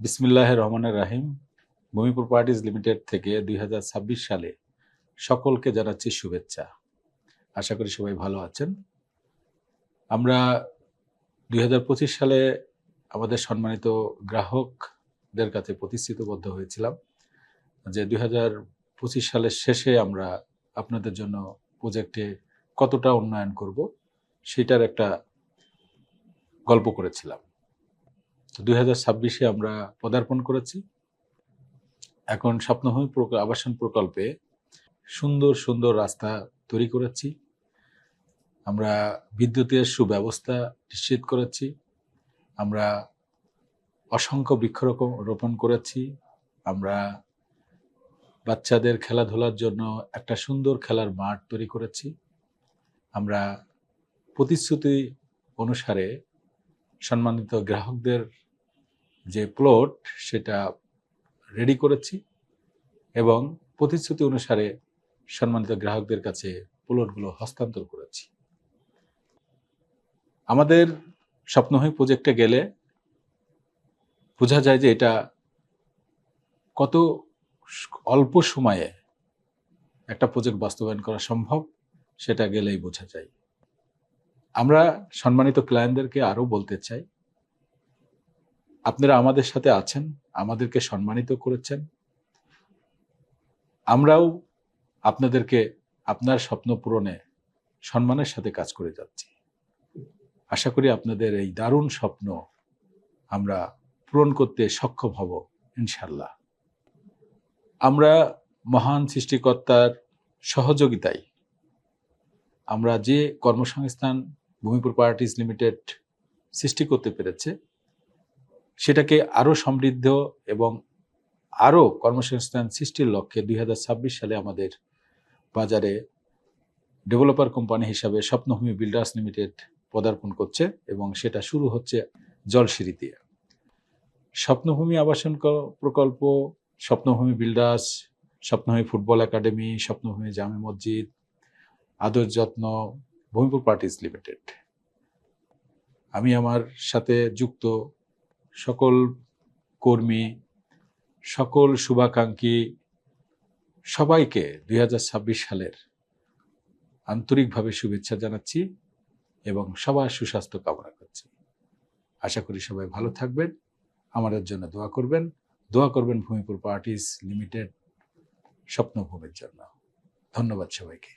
বিসমিল্লাহ রহমানের রাহিম। ভূমি প্রপার্টিজ লিমিটেড থেকে দুই হাজার ছাব্বিশ সালে সকলকে জানাচ্ছি শুভেচ্ছা। আশা করি সবাই ভালো আছেন। আমরা দুই হাজার পঁচিশ সালে আমাদের সম্মানিত গ্রাহকদের কাছে প্রতিশ্রুতিবদ্ধ হয়েছিলাম যে দুই হাজার পঁচিশ সালের শেষে আমরা আপনাদের জন্য প্রজেক্টে কতটা উন্নয়ন করব, সেটার একটা গল্প করেছিলাম। তো দুই ছাব্বিশে আমরা পদার্পণ করেছি। এখন স্বপ্নভূমি আবাসন প্রকল্পে সুন্দর সুন্দর রাস্তা তৈরি করেছি। আমরা বিদ্যুতের সুব্যবস্থা নিশ্চিত করেছি। আমরা অসংখ্য বৃক্ষরোপণ রোপণ করেছি। আমরা বাচ্চাদের খেলাধুলার জন্য একটা সুন্দর খেলার মাঠ তৈরি করেছি। আমরা প্রতিশ্রুতি অনুসারে সম্মানিত গ্রাহকদের যে প্লট সেটা রেডি করেছি এবং প্রতিশ্রুতি অনুসারে সম্মানিত গ্রাহকদের কাছে প্লটগুলো হস্তান্তর করেছি। আমাদের স্বপ্নহী প্রজেক্টে গেলে বোঝা যায় যে এটা কত অল্প সময়ে একটা প্রজেক্ট বাস্তবায়ন করা সম্ভব, সেটা গেলেই বোঝা যায়। আমরা সম্মানিত ক্লায়েন্টদেরকে আরও বলতে চাই আপনারা আমাদের সাথে আছেন, আমাদেরকে সম্মানিত করেছেন। আমরাও আপনাদেরকে আপনার স্বপ্ন পূরণে সম্মানের সাথে কাজ করে যাচ্ছি। আশা করি আপনাদের এই দারুণ স্বপ্ন আমরা পূরণ করতে সক্ষম হব ইনশাল্লাহ আমরা মহান সৃষ্টিকর্তার সহযোগিতায় আমরা যে কর্মসংস্থান ভূমি প্রপার্টিজ লিমিটেড সৃষ্টি করতে পেরেছে সেটাকে আরও সমৃদ্ধ এবং আরও কর্মসংস্থান সৃষ্টির লক্ষ্যে দুই হাজার ছাব্বিশ সালে আমাদের বাজারে ডেভেলপার কোম্পানি হিসাবে স্বপ্নভূমি বিল্ডার্স লিমিটেড পদার্পণ করছে এবং সেটা শুরু হচ্ছে জলসিঁড়ি দিয়ে। স্বপ্নভূমি আবাসন প্রকল্প, Swapnabhumi builders, Swapnabhumi football academy, Swapnabhumi জামে মসজিদ, আদর যত্ন ভূমিপুর পার্টিস লিমিটেড। আমি আমার সাথে যুক্ত সকল কর্মী, সকল শুভাকাঙ্ক্ষী সবাইকে দুই হাজার ছাব্বিশ সালের আন্তরিকভাবে শুভেচ্ছা জানাচ্ছি এবং সবার সুস্বাস্থ্য কামনা করছি। আশা করি সবাই ভালো থাকবেন, আমাদের জন্য দোয়া করবেন। দোয়া করবেন ভূমিপুর পার্টিস লিমিটেড স্বপ্নভূমির জন্য। ধন্যবাদ সবাইকে।